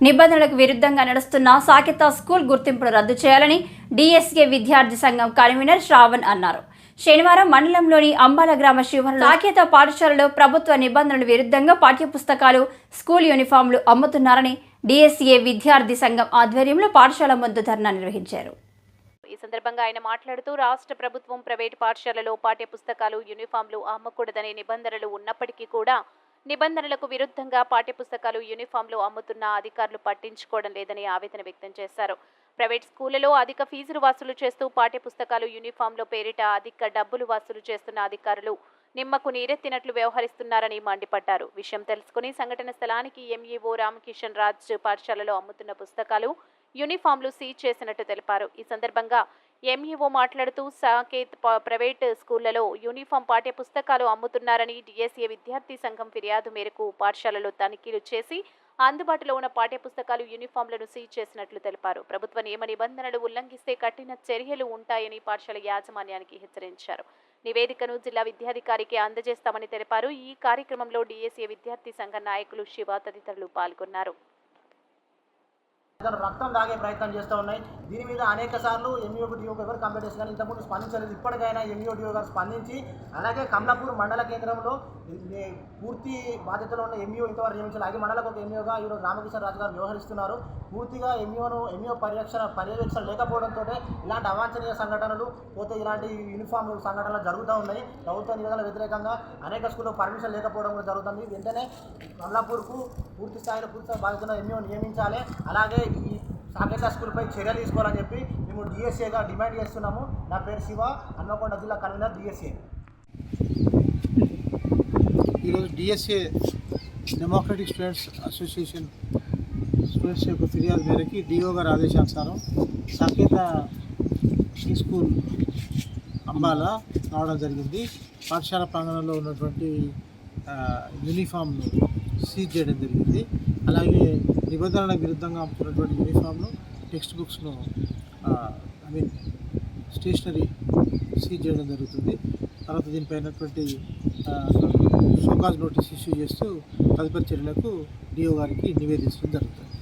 నిబంధనలకు విరుద్ధంగా నడుస్తున్న సాకేత స్కూల్ గుర్తింపును రద్దు చేయాలని డిఎస్కే విద్యార్థి సంఘం కన్వీనర్ శ్రావణ్ అన్నారు. శనివారం మండలంలోని అంబాల గ్రామ శివారులో సాకేత పాఠశాలలో ప్రభుత్వ నిబంధనల విరుద్ధంగా పాఠ్యపుస్తకాలు స్కూల్ యూనిఫామ్లు అమ్ముతున్నారని డిఎస్ఏ విద్యార్థి సంఘం ఆధ్వర్యంలో పాఠశాల ముందు ధర్నా నిర్వహించారు. ఈ సందర్భంగా ఆయన మాట్లాడుతూ రాష్ట్ర ప్రభుత్వం ప్రైవేటు పాఠశాలలో పాఠ్య పుస్తకాలు యూనిఫామ్లు అమ్మకూడదనే నిబంధనలు ఉన్నప్పటికీ కూడా నిబంధనలకు విరుద్ధంగా పాఠ్యపుస్తకాలు యూనిఫామ్లు అమ్ముతున్న అధికారులు పట్టించుకోవడం లేదని ఆవేదన వ్యక్తం చేశారు. ప్రైవేట్ స్కూళ్ళలో అధిక ఫీజులు వసూలు చేస్తూ పాఠ్యపుస్తకాలు యూనిఫామ్లు పేరిట అధిక డబ్బులు వసూలు చేస్తున్న అధికారులు నిమ్మకు నీరెత్తినట్లు వ్యవహరిస్తున్నారని మండిపడ్డారు. విషయం తెలుసుకుని సంఘటన స్థలానికి ఎంఈఓ రామకిషన్ రాజ్ పాఠశాలలో అమ్ముతున్న పుస్తకాలు యూనిఫామ్లు సీజ్ చేసినట్టు తెలిపారు. ఈ సందర్భంగా ఎంఈఓ మాట్లాడుతూ సాకేత్ ప్రైవేట్ స్కూళ్ళలో యూనిఫామ్ పాఠ్య పుస్తకాలు అమ్ముతున్నారని డిఎస్ఏ విద్యార్థి సంఘం ఫిర్యాదు మేరకు పాఠశాలలో తనిఖీలు చేసి అందుబాటులో ఉన్న పాఠ్య పుస్తకాలు యూనిఫామ్లను సీజ్ చేసినట్లు తెలిపారు. ప్రభుత్వ నియమ నిబంధనలు ఉల్లంఘిస్తే కఠిన చర్యలు ఉంటాయని పాఠశాల యాజమాన్యానికి హెచ్చరించారు. నివేదికను జిల్లా విద్యాధికారికి అందజేస్తామని తెలిపారు. ఈ కార్యక్రమంలో డిఎస్ఏ విద్యార్థి సంఘ నాయకులు శివ తదితరులు పాల్గొన్నారు. రక్తం తాగే ప్రయత్నం చేస్తూ ఉన్నాయి. దీని మీద అనేక సార్లు ఎంఈఓడిఓ ఎవరు కంప్లైంట్ చేసి కానీ ఇంతకుముందు స్పందించలేదు. ఇప్పటికైనా ఎంఈఓడిఓ గారు స్పందించి అలాగే కమలాపూర్ మండల కేంద్రంలో పూర్తి బాధ్యతలో ఉన్న ఎంఈఓ ఇంతవరకు నియమించాలి అలాగే మండలకు ఒక ఎంఈఓగా ఈరోజు రామకృష్ణ రాజు గారు వ్యవహరిస్తున్నారు. పూర్తిగా ఎంఈఓను ఎంఈఓ పర్యవేక్షణ పర్యవేక్షణ లేకపోవడంతో ఇలాంటి అవాంఛనీయ సంఘటనలు పోతే ఇలాంటి యూనిఫామ్ సంఘటనలు జరుగుతూ ఉన్నాయి. ప్రభుత్వ నిబంధనల వ్యతిరేకంగా అనేక స్కూల్లో పర్మిషన్ లేకపోవడం కూడా జరుగుతుంది. వెంటనే కమలాపూర్కు పూర్తి స్థాయిలో పూర్తి స్థాయి బాధ్యతను ఎంఈఓ నియమించాలి. అలాగే ఈ స్కూల్పై చర్యలు తీసుకోవాలని చెప్పి మేము డిఎస్ఏగా డిమాండ్ చేస్తున్నాము. నా పేరు శివ హన్మకొండ జిల్లా కన్వీనర్ డిఎస్ఏ. ఈరోజు DSA democratic students association students యొక్క ఫిర్యాదు మేరకి డిఓ గారి ఆదేశానుసారం సాకేత హై స్కూల్ అంబాల రావడం జరిగింది. పాఠశాల ప్రాంగణంలో ఉన్నటువంటి ఆ, యూనిఫామ్ను సీజ్ చేయడం జరిగింది. అలాగే నిబంధనల విరుద్ధంగా అమ్ముతున్నటువంటి యూనిఫామ్ను టెక్స్ట్ బుక్స్ను ఐ మీన్ స్టేషనరీ సీజ్ చేయడం జరుగుతుంది. తర్వాత దీనిపైనటువంటి షోకాజ్ నోటీస్ ఇష్యూ చేస్తూ తదుపరి చర్యలకు డిఓ గారికి నివేదించడం జరుగుతుంది.